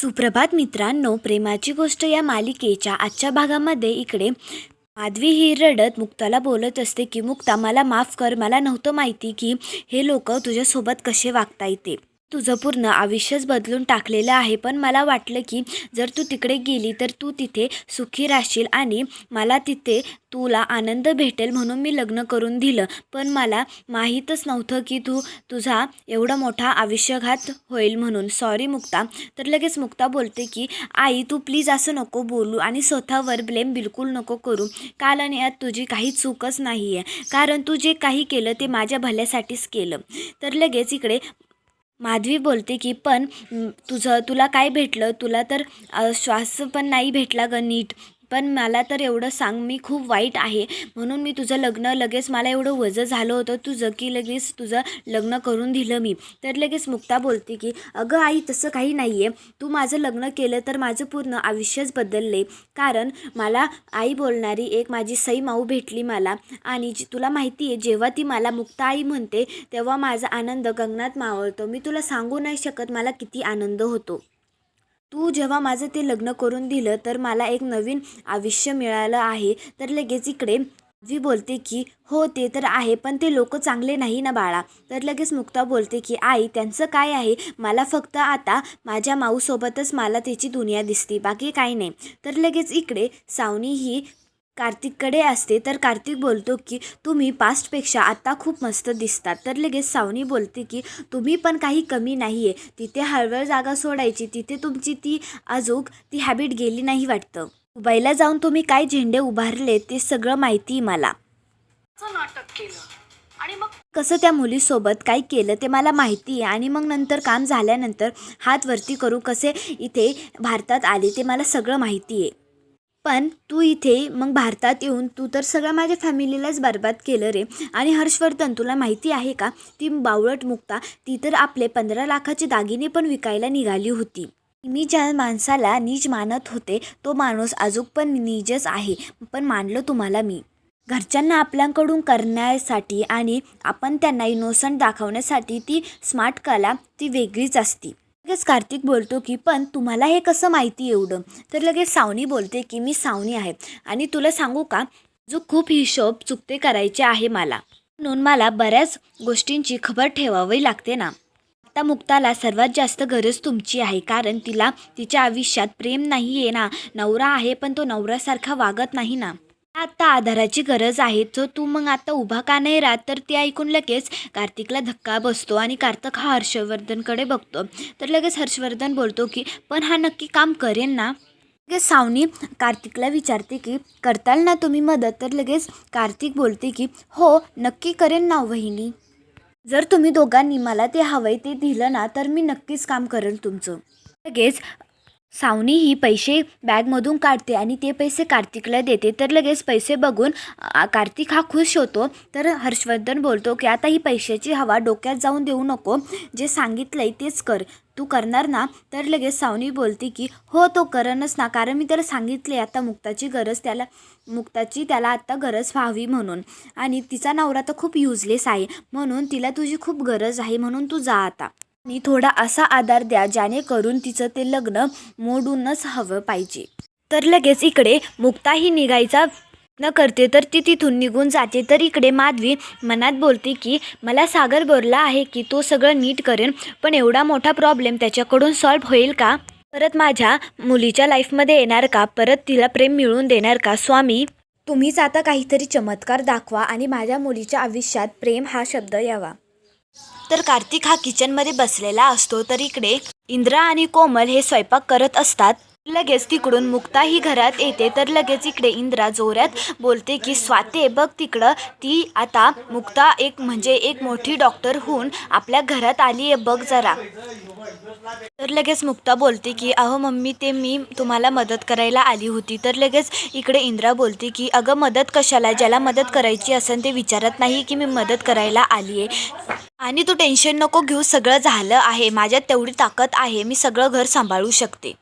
सुप्रभात मित्रांनो प्रेमाची गोष्ट या मालिकेच्या आजच्या भागामध्ये इकडे माधवी ही रडत मुक्ताला बोलत असते की मुक्ता मला माफ कर. मला नव्हतं माहिती की हे लोक तुझ्यासोबत कसे वागता येते. तुझं पूर्ण आयुष्यच बदलून टाकलेलं आहे. पण मला वाटलं की जर तू तिकडे गेली तर तू तिथे सुखी राहशील आणि मला तिथे तुला आनंद भेटेल म्हणून मी लग्न करून दिलं. पण मला माहीतच नव्हतं की तू तुझा एवढा मोठा आयुष्यघात होईल म्हणून. सॉरी मुक्ता. तर लगेच मुक्ता बोलते की आई तू प्लीज असं नको बोलू आणि स्वतःवर ब्लेम बिलकुल नको करू. काल आणि आज तुझी काही चूकच नाही आहे कारण तू जे काही केलं ते माझ्या भल्यासाठीच केलं. तर लगेच इकडे माधवी बोलते की पण तुझं तुला काय भेटलं? तुला तर श्वास पण नाही भेटला ग नीट. पण मला तर एवढं सांग मी खूप वाईट आहे. म्हणून मी तुझं लग्न लगेच मला एवढं वजं झालं होतं तुझं की लगेच तुझं लग्न करून दिलं मी. तर लगेच मुक्ता बोलते की अगं आई तसं काही नाही आहे तू माझं लग्न केलं तर माझं पूर्ण आयुष्यच बदलले. कारण मला आई बोलणारी एक माझी सई माऊ भेटली मला. आणि तुला माहिती आहे जेव्हा ती मला मुक्ता आई म्हणते तेव्हा माझा आनंद गगनात मावळतो. मी तुला सांगू नाही शकत मला किती आनंद होतो. तू जेव्हा माझं ते लग्न करून दिलं तर मला एक नवीन आयुष्य मिळालं आहे. तर लगेच इकडे आजी बोलते की हो ते तर आहे पण ते लोक चांगले नाही ना बाळा. तर लगेच मुक्ता बोलते की आई त्यांचं काय आहे? मला फक्त आता माझ्या माऊसोबतच मला त्याची दुनिया दिसते बाकी काही नाही. तर लगेच इकडे सावनी ही कार्तिककडे असते तर कार्तिक बोलतो की तुम्ही पास्टपेक्षा आता खूप मस्त दिसतात. तर लगेच सावनी बोलते की तुम्ही पण काही कमी नाही आहे तिथे हळवळ जागा सोडायची. तिथे तुमची ती अजूक ती हॅबिट गेली नाही वाटतं. दुबईला जाऊन तुम्ही काय झेंडे उभारले ते सगळं माहिती आहे मला. चं नाटक केलं. आणि मग कसं त्या मुलीसोबत काय केलं ते मला माहिती आहे. आणि मग नंतर काम झाल्यानंतर हात वरती करू कसे इथे भारतात आले ते मला सगळं माहिती आहे. पण तू इथे मग भारतात येऊन तू तर सगळ्या माझ्या फॅमिलीलाच बरबाद केलं रे. आणि हर्षवर्धन तुला माहिती आहे का? ती बावळट मुक्ता ती तर आपले पंधरा लाखाचे दागिने पण विकायला निघाली होती. मी ज्या माणसाला नीच मानत होते तो माणूस अजून पण नीजच आहे पण मानलं तुम्हाला मी. घरच्यांना आपल्याकडून करण्यासाठी आणि आपण त्यांना इनोसंट दाखवण्यासाठी ती स्मार्ट कला ती वेगळीच असती. लगेच कार्तिक बोलतो की पण तुम्हाला हे कसं माहिती एवढं? तर लगेच सावनी बोलते की मी सावनी आहे आणि तुला सांगू का जो खूप हिशोब चुकते करायचे आहे मला. म्हणून मला बऱ्याच गोष्टींची खबर ठेवावी लागते ना. आता मुक्ताला सर्वात जास्त गरज तुमची आहे कारण तिला तिच्या आयुष्यात प्रेम नाही आहे ना. नवरा आहे पण तो नवऱ्यासारखा वागत नाही ना. आता आधाराची गरज आहे. जो तू मग आता उभा का नाही राहत तर ते ऐकून लगेच कार्तिकला धक्का बसतो आणि कार्तिक हा हर्षवर्धनकडे बघतो. तर लगेच हर्षवर्धन बोलतो की पण हा नक्की काम करेन ना? लगेच सावनी कार्तिकला विचारते की करताल ना तुम्ही मदत? तर लगेच कार्तिक बोलते की हो नक्की करेन ना वहिनी. जर तुम्ही दोघांनी मला ते हवंय ते दिलं ना तर मी नक्कीच काम करेन तुमचं. लगेच सावनी ही पैसे बॅगमधून काढते आणि ते पैसे कार्तिकला देते. तर लगेच पैसे बघून कार्तिक हा खुश होतो. तर हर्षवर्धन बोलतो की आता ही पैशाची हवा डोक्यात जाऊन देऊ नको. जे सांगितलंय तेच कर. तू करणार ना? तर लगेच सावनी बोलते की हो तो करणच ना. कारण मी त्याला सांगितले आता मुक्ताची गरज त्याला मुक्ताची त्याला आत्ता गरज व्हावी म्हणून. आणि तिचा नवरा तर खूप युजलेस आहे. म्हणून तिला तुझी खूप गरज आहे. म्हणून तू जा आता. आणि थोडा असा आधार द्या ज्यानेकरून तिचं ते लग्न मोडूनच हवं पाहिजे. तर लगेच इकडे मुक्ताही निघायचा न करते तर ती तिथून निघून जाते. तर इकडे माधवी मनात बोलते की मला सागर बोलला आहे की तो सगळं नीट करेन पण एवढा मोठा प्रॉब्लेम त्याच्याकडून सॉल्व्ह होईल का? परत माझ्या मुलीच्या लाईफमध्ये येणार का? परत तिला प्रेम मिळवून देणार का स्वामी? तुम्हीच आता काहीतरी चमत्कार दाखवा आणि माझ्या मुलीच्या आयुष्यात प्रेम हा शब्द यावा. तर कार्तिक हा किचनमध्ये बसलेला असतो तर इकडे इंद्रा आणि कोमल हे स्वयंपाक करत असतात. लगेच तिकडून मुक्ता ही घरात येते तर लगेच इकडे इंद्रा जोरात बोलते की स्वाते बघ तिकडं. ती आता मुक्ता एक म्हणजे एक मोठी डॉक्टर होऊन आपल्या घरात आली आहे बघ जरा. तर लगेच मुक्ता बोलते की अहो मम्मी ते मी तुम्हाला मदत करायला आली होती. तर लगेच इकडे इंद्रा बोलते की अगं मदत कशाला? ज्याला मदत करायची असेल ते विचारत नाही की मी मदत करायला आली आहे आणि तू टेन्शन नको घेऊ सगळं झालं आहे माझ्यात तेवढी ताकद आहे मी सगळं घर सांभाळू शकते.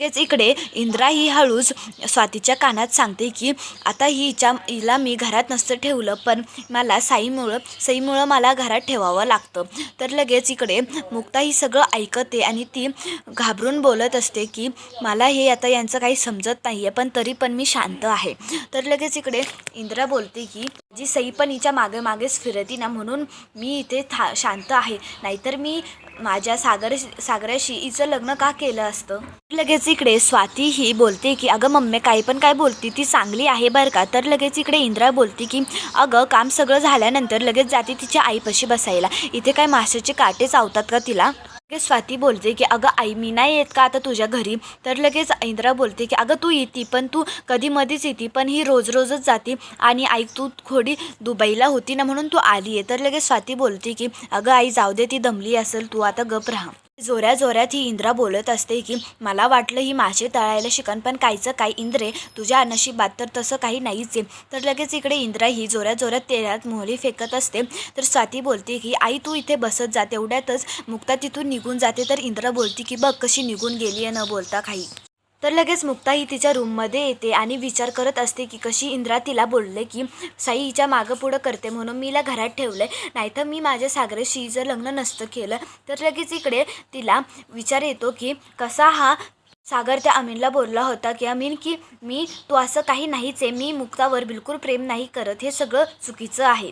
लगेच इकडे इंद्रा ही हळूच स्वातीच्या कानात सांगते की आता ही हिच्या हिला मी घरात नसतं ठेवलं पण मला साईमुळं सईमुळं मला घरात ठेवावं लागतं. तर लगेच इकडे मुक्ता ही सगळं ऐकते आणि ती घाबरून बोलत असते की मला हे आता यांचं काही समजत नाही आहे पण तरी पण मी शांत आहे. तर लगेच इकडे इंद्रा बोलते की जी सई पण हिच्या मागे मागेच फिरती ना म्हणून मी इथे था शांत आहे. नाहीतर मी माझ्या सागर सागराशी हिचं लग्न का केलं असतं? लगेच इकडे स्वाती ही बोलते की अगं मम्मी काही पण काय बोलती ती चांगली आहे बरं का. तर लगेच इकडे इंद्रा बोलते की अगं काम सगळं झाल्यानंतर लगेच जाते तिच्या आईपाशी बसायला. इथे काय माशाचे काटे चावतात का तिला? लगेच स्वाती बोलते की अगं आई मी नाही येत का आता तुझ्या घरी? तर लगेच इंद्रा बोलते की अगं तू येते पण तू कधी मध्येच येते पण ही रोज रोजच जाते आणि आई तू थोडी दुबईला होती ना म्हणून तू आली आहे तर लगेच स्वाती बोलते की अगं आई जाऊ दे ती दमली असेल तू आता गप राहा. जोऱ्या जोऱ्यात ही इंद्रा बोलत असते की मला वाटलं ही मासे तळायला शिकन पण काहीचं काय इंद्रे तुझ्या नशिबात तर तसं काही नाहीच आहे. तर लगेच इकडे इंद्रा ही जोऱ्या जोऱ्यात तेलात मोहरी फेकत असते. तर स्वाती बोलते की आई तू इथे बसत जा तेवढ्यातच मुक्ता तिथून निघून जाते. तर इंद्रा बोलते की बघ कशी निघून गेली आहे न बोलता काही. तर लगेच मुक्ताही तिच्या रूममध्ये येते आणि विचार करत असते की कशी इंद्रा तिला बोलले की साई हिच्या मागं पुढं करते म्हणून मीला घरात ठेवलं आहे नाहीतर मी माझ्या सागरेशी जर लग्न नसतं केलं. तर लगेच इकडे तिला विचार येतो की कसा हा सागर त्या अमीनला बोलला होता की अमीन की मी तू असं काही नाहीच आहे. मी मुक्तावर बिलकुल प्रेम नाही करत. हे सगळं चुकीचं आहे.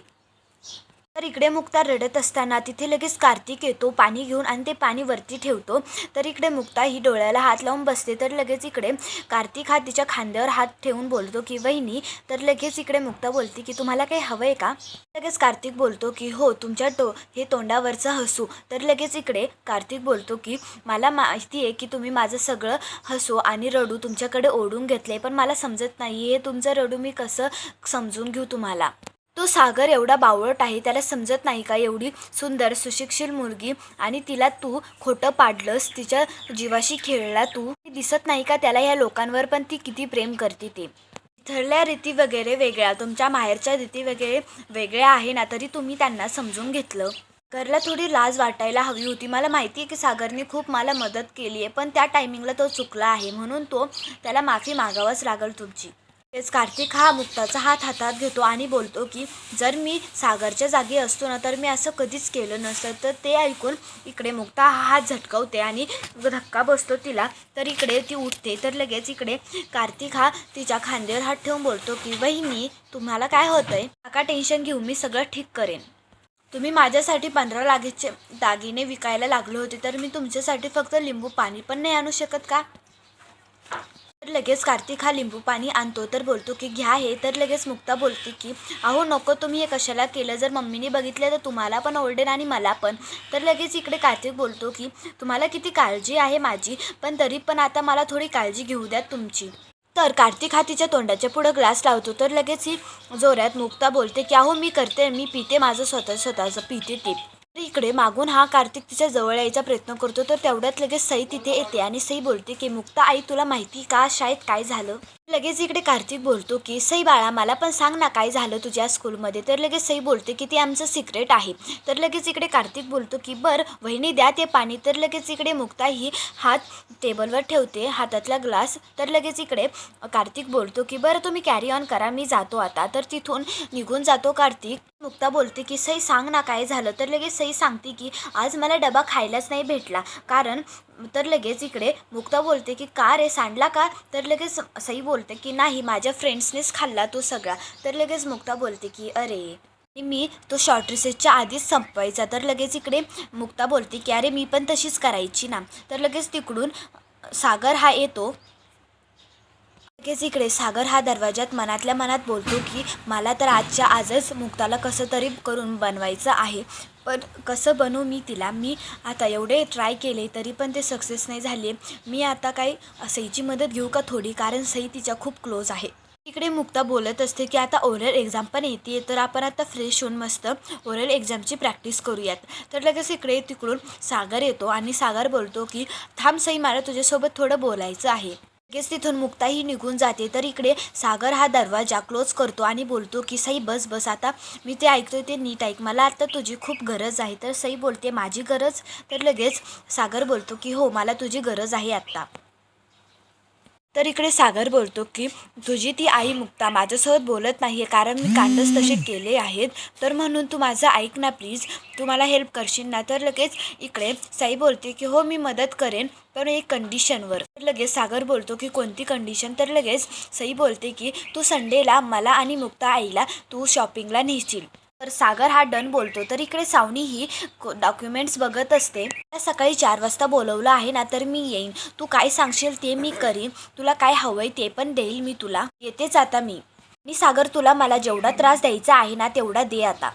तर इकडे मुक्ता रडत असताना तिथे लगेच कार्तिक येतो पाणी घेऊन आणि ते पाणी वरती ठेवतो. तर इकडे मुक्ता ही डोळ्याला हात लावून बसते. तर लगेच इकडे कार्तिक हा तिच्या खांद्यावर हात ठेवून बोलतो की वहिनी तर लगेच इकडे मुक्ता बोलते की तुम्हाला काही हवं आहे का? लगेच कार्तिक बोलतो की हो तुमच्या टो हे तोंडावरचं हसू. तर लगेच इकडे कार्तिक बोलतो की मला माहिती आहे की तुम्ही माझं सगळं हसू आणि रडू तुमच्याकडे ओढून घेतलं आहे पण मला समजत नाही हे तुमचं रडू मी कसं समजून घेऊ तुम्हाला? तो सागर एवढा बावळट आहे त्याला समजत नाही का एवढी सुंदर सुशिक्षित मुलगी? आणि तिला तू खोटं पाडलंस तिच्या जीवाशी खेळला तू? दिसत नाही का त्याला ह्या लोकांवर पण ती किती प्रेम करते ते? इथल्या रीती वगैरे वेगळ्या तुमच्या माहेरच्या रीती वगैरे वेगळ्या आहे ना तरी तुम्ही त्यांना समजून घेतलं. सागरला थोडी लाज वाटायला हवी होती. मला माहिती आहे की सागरने खूप मला मदत केली आहे पण त्या टायमिंगला तो चुकला आहे म्हणून तो त्याला माफी मागावाच लागेल तुमची. तेच कार्तिक हा मुक्ताचा हात हातात घेतो आणि बोलतो की जर मी सागरच्या जागी असतो ना तर मी असं कधीच केलं नसतं. तर ते ऐकून इकडे मुक्ता हा हात झटकवते आणि धक्का बसतो तिला. तर इकडे ती उठते. तर लगेच इकडे कार्तिक हा तिच्या खांद्यावर हात ठेवून बोलतो की वहिनी तुम्हाला काय होतंय? नका टेन्शन घेऊ मी सगळं ठीक करेन. तुम्ही माझ्यासाठी पंधरा लागेचे दागिने विकायला लागले होते तर मी तुमच्यासाठी फक्त लिंबू पाणी पण नाही आणू शकत का? तर लगेच कार्तिक हा लिंबू पाणी आणतो. तर बोलतो की घ्या हे. तर लगेच मुक्ता बोलते की अहो नको तुम्ही हे कशाला केलं? जर मम्मीने बघितलं तर तुम्हाला पण ओरडेल आणि मला पण. तर लगेच इकडे कार्तिक बोलतो की तुम्हाला किती काळजी आहे माझी पण तरी पण आता मला थोडी काळजी घेऊ द्या तुमची. तर कार्तिक हा तिच्या तोंडाच्या पुढं ग्लास लावतो. तर लगेच ही जोरात मुक्ता बोलते की अहो मी करते मी पिते माझं स्वतः स्वतःचं पिते ते. इकडे मागून हा कार्तिक तिच्या जवळ यायचा प्रयत्न करतो तर तेवढ्यात लगेच सई तिथे येते आणि सई बोलते की मुक्ता आई तुला माहिती का शाळेत काय झालं? लगेच इकडे कार्तिक बोलतो की सई बाळा मला पण सांग ना काय झालं तुझ्या स्कूलमध्ये? तर लगेच सई बोलते की ते आमचं सिक्रेट आहे. तर लगेच इकडे कार्तिक बोलतो की बरं वहिनी द्या ते पाणी. तर लगेच इकडे मुक्ता ही हात टेबलवर ठेवते हातातला ग्लास तर लगेच इकडे कार्तिक बोलतो की बरं तुम्ही कॅरी ऑन करा मी जातो आता. तर तिथून निघून जातो कार्तिक. मुक्ता बोलते की सई सांग ना काय झालं? तर लगेच सई सांगते की आज मला डबा खायलाच नाही भेटला. कारण तर लगेच इकडे मुक्ता बोलते की का रे सांडला का? तर लगेच सई बोलते की नाही माझ्या फ्रेंड्सनेच खाल्ला तो सगळा. तर लगेच मुक्ता बोलते की अरे मी तो शॉर्ट रिसेसच्या आधीच संपवायचा. तर लगेच इकडे मुक्ता बोलते की अरे मी पण तशीच करायची ना. तर लगेच तिकडून सागर हा येतो. लगेच इकडे सागर हा दरवाजात मनातल्या मनात बोलतो की मला तर आजच्या आजच मुक्ताला कसं तरी करून बनवायचं आहे. पण कसं बनवू मी तिला? मी आता एवढे ट्राय केले तरी पण ते सक्सेस नाही झाले. मी आता काही सईची मदत घेऊ का थोडी? कारण सई तिच्या खूप क्लोज आहे. इकडे मुक्ता बोलत असते की आता ओरल एक्झाम पण येते तर आपण आता फ्रेश होऊन मस्त ओरल एक्झामची प्रॅक्टिस करूयात. तर लगेच इकडे तिकडून सागर येतो आणि सागर बोलतो की थांब सई मला तुझ्यासोबत थोडं बोलायचं आहे. लगेच तिथून मुक्ताही निघून जाते. तर इकडे सागर हा दरवाजा क्लोज करतो आणि बोलतो की सई बस बस आता मी ते ऐकतोय ते नीट ऐक. मला आता तुझी खूप गरज आहे. तर सई बोलते माझी गरज? तर लगेच सागर बोलतो की हो मला तुझी गरज आहे आत्ता तर इकडे सागर बोलतो की तुझी ती आई मुक्ता माझ्यासोबत बोलत नाही आहे कारण मी कांडच तसे केले आहेत. तर म्हणून तू माझं ऐक ना प्लीज तू मला हेल्प करशील ना? तर लगेच इकडे साई बोलते की हो मी मदत करेन पण एक कंडिशनवर तर लगेच सागर बोलतो की कोणती कंडिशन तर लगेच सई बोलते की तू संडेला मला आणि मुक्ता आईला तू शॉपिंगला नेशील. तर सागर हा डन बोलतो. तर इकडे सावनी ही डॉक्युमेंट्स बघत असते. मला सकाळी चार वाजता बोलवलं आहे ना तर मी येईन. तू काय सांगशील ते मी करीन. तुला काय हवंय ते पण देईल मी तुला. येतेच आता मी. आणि सागर तुला मला जेवढा त्रास द्यायचा आहे ना तेवढा दे आता.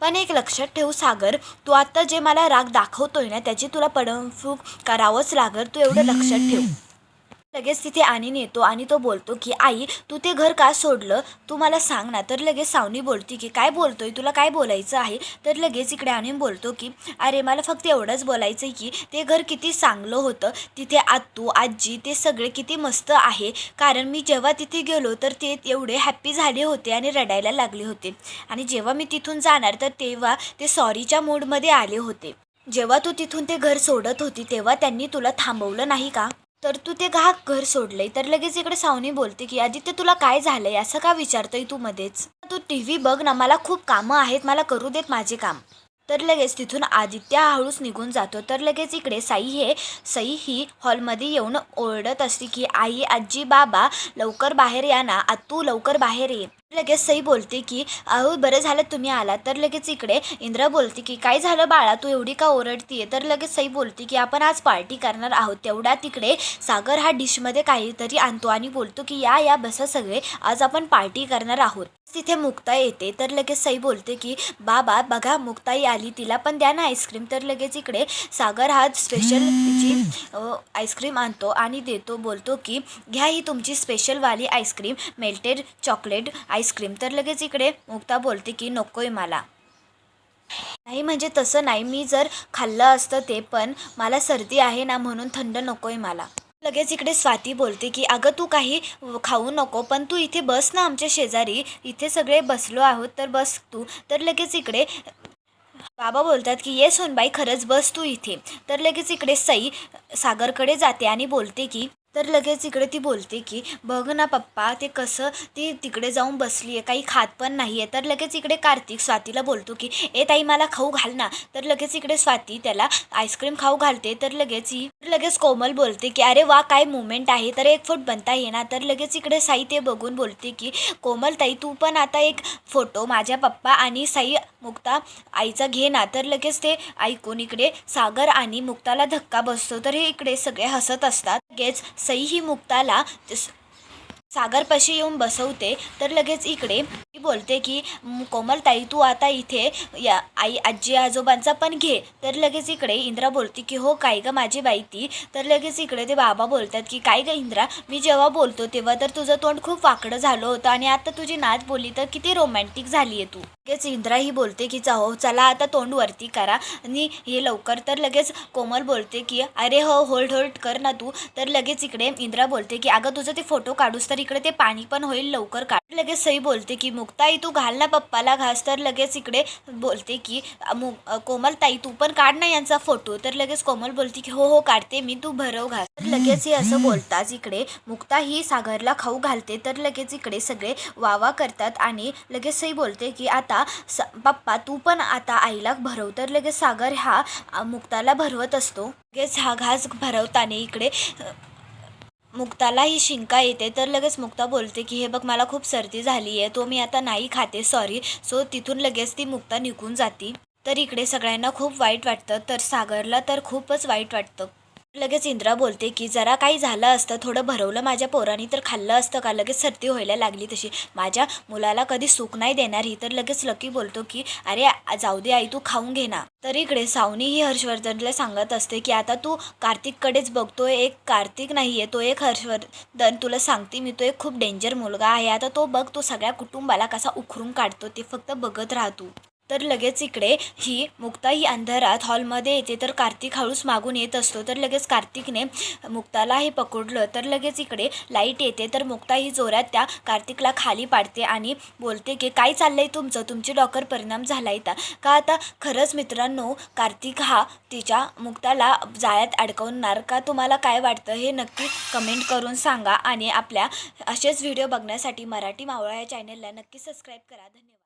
पण एक लक्षात ठेव सागर तू आता जे मला राग दाखवतोय ना त्याची तुला पडमफूक करावंच लागल. तू एवढं लक्षात ठेव. लगेच तिथे आणीन येतो आणि तो बोलतो की आई तू ते घर का सोडलं? तू मला सांग ना. तर लगेच सावनी बोलते की काय बोलतोय? तुला काय बोलायचं आहे? तर लगेच इकडे आणून बोलतो की अरे मला फक्त एवढंच बोलायचं आहे की ते घर किती चांगलं होतं. तिथे आत्तू आजी ते सगळे किती मस्त आहे. कारण मी जेव्हा तिथे गेलो तर ते एवढे हॅप्पी झाले होते आणि रडायला लागले होते. आणि जेव्हा मी तिथून जाणार तर तेव्हा ते सॉरीच्या मूडमध्ये आले होते. जेव्हा तू तिथून ते घर सोडत होती तेव्हा त्यांनी तुला थांबवलं नाही का? तर तू ते ग्राहक घर सोडलंय. तर लगेच इकडे सावनी बोलते की आदित्य तुला काय झालंय? असं का विचारतोय तू मध्येच? तू टी व्ही बघ ना मला खूप कामं आहेत मला करू देत माझे काम. तर लगेच तिथून आदित्य हळूच निघून जातो. तर लगेच इकडे साई हे सई ही हॉलमध्ये येऊन ओरडत असते की आई आजी बाबा लवकर बाहेर या ना आतू लवकर बाहेर ये. लगेच सई बोलते की अहो बरं झालं तुम्ही आला. तर लगेच इकडे इंद्रा बोलते की काय झालं बाळा? तू एवढी का ओरडतीये? तर लगेच सई बोलते की आपण आज पार्टी करणार आहोत. तेवढा तिकडे सागर हा डिशमध्ये काहीतरी आणतो आणि बोलतो की या या बसा सगळे. आज आपण पार्टी करणार आहोत. तिथे मुक्ता येते. तर लगेच सई बोलते की बाबा बघा मुक्ताई आली. तिला पण द्या ना आईस्क्रीम. तर लगेच इकडे सागर हा स्पेशल तिची आईस्क्रीम आणतो आणि देतो बोलतो की घ्या ही तुमची स्पेशलवाली ice cream. Melted chocolate ice cream. तर लगेच इकडे मुक्ता बोलते की नकोय मला. नाही म्हणजे तसं नाही. मी जर खाल्लं असतं ते पण मला सर्दी आहे ना म्हणून थंड नकोय मला. लगेच इकडे स्वाती बोलते की अगं तू काही खाऊ नको पण तू इथे बस ना आमच्या शेजारी. इथे सगळे बसलो आहोत तर बस तू. तर लगेच इकडे बाबा बोलतात की ये सोनबाई खरंच बस तू इथे. तर लगेच इकडे सई सागरकडे जाते आणि बोलते की तर लगेच इकडे ती बोलते की बघ ना पप्पा ते कसं ती तिकडे जाऊन बसली आहे काही खात पण नाही आहे तर लगेच इकडे कार्तिक स्वातीला बोलतो की ए ताई मला खाऊ घाल ना. तर लगेच इकडे स्वाती त्याला आईस्क्रीम खाऊ घालते तर लगेच ही लगेच कोमल बोलते की अरे वा काय मुवमेंट आहे तर एक फूट बनता येणार तर लगेच इकडे साई ते बघून बोलते की कोमल ताई तू पण आता एक फोटो माझ्या पप्पा आणि साई मुक्ता आईचा घे ना. तर लगेच ते ऐकून इकडे सागर आणि मुक्ताला धक्का बसतो. तर हे इकडे सगळे हसत असतात. लगेच सई ही मुक्ताला सागरपाशी येऊन बसवते तर लगेच इकडे मी बोलते की कोमल कोमलताई तू आता इथे या आई आजी आजोबांचा पण घे. तर लगेच इकडे इंद्रा बोलते की हो काय ग माझी बाई ती तर लगेच इकडे ते बाबा बोलतात की काय ग इंद्रा मी जेव्हा बोलतो तेव्हा तर तुझं तोंड खूप वाकडं झालं होतं आणि आता तुझी नाच बोली तर किती रोमॅन्टिक झाली आहे तू. लगेच इंद्रा ही बोलते की चाहो चला आता तोंड वरती करा. आणि हे लवकर तर लगेच कोमल बोलते की अरे हो होल्ड होल्ड कर ना तू. तर लगेच इकडे इंद्रा बोलते की अगं तुझं ते फोटो काढूस तरी इकडे ते पाणी पण होईल लवकर काढ. लगेच सई बोलते की मुक्ताई तू घाल ना पप्पाला घास. तर लगेच इकडे बोलते की मु कोमलताई तू पण काढ ना यांचा फोटो. तर लगेच कोमल बोलते की हो हो काढते मी तू भरव घास. तर लगेच हे असं बोलताच इकडे मुक्ता ही सागरला खाऊ घालते. तर लगेच इकडे सगळे वावा करतात आणि लगेच सई बोलते की आता स पप्पा तू पण आता आईला भरव. तर लगेच सागर हा मुक्ताला भरवत असतो. लगेच हा घास भरवताना इकडे मुक्ताला ही शिंका येते तर लगेच मुक्ता बोलते की हे बघ मला खूप सर्दी झाली आहे तो मी आता नाही खाते सॉरी सो तिथून लगेच ती मुक्ता निघून जाती. तर इकडे सगळ्यांना खूप वाईट वाटतं तर सागरला तर खूपच वाईट वाटतं. लगेच इंद्रा बोलते की जरा काही झालं असतं थोडं भरवलं माझ्या पोरानी तर खाल्लं असतं का? लगेच सर्दी व्हायला लागली तशी. माझ्या मुलाला कधी सुख नाही देणार. ही तर लगेच लकी बोलतो की अरे जाऊ दे आई तू खाऊन घे ना. तर इकडे सावनी ही हर्षवर्धनला सांगत असते की आता तू कार्तिककडेच बघतोय एक कार्तिक नाही आहे तो एक हर्षवर्धन तुला सांगते मी तो एक खूप डेंजर मुलगा आहे. आता तो बघ तो सगळ्या कुटुंबाला कसा उखरून काढतो ते फक्त बघत राहतो तू. तर लगेच इकडे ही मुक्ता ही अंधारात हॉलमध्ये येते. तर कार्तिक हळूच मागून येत असतो. तर लगेच कार्तिकने मुक्ताला हे पकडलं. तर लगेच इकडे लाइट येते. तर मुक्ता ही जोरात त्या कार्तिकला खाली पाडते आणि बोलते की काय चाललंय तुमचं? तुमची डॉकर परिणाम झाला आहे का आता? खरंच मित्रांनो कार्तिक हा तिच्या मुक्ताला जाळ्यात अडकवणार का? तुम्हाला काय वाटतं हे नक्की कमेंट करून सांगा आणि आपल्या असेच व्हिडिओ बघण्यासाठी मराठी मावळा या चॅनलला नक्की सबस्क्राईब करा. धन्यवाद.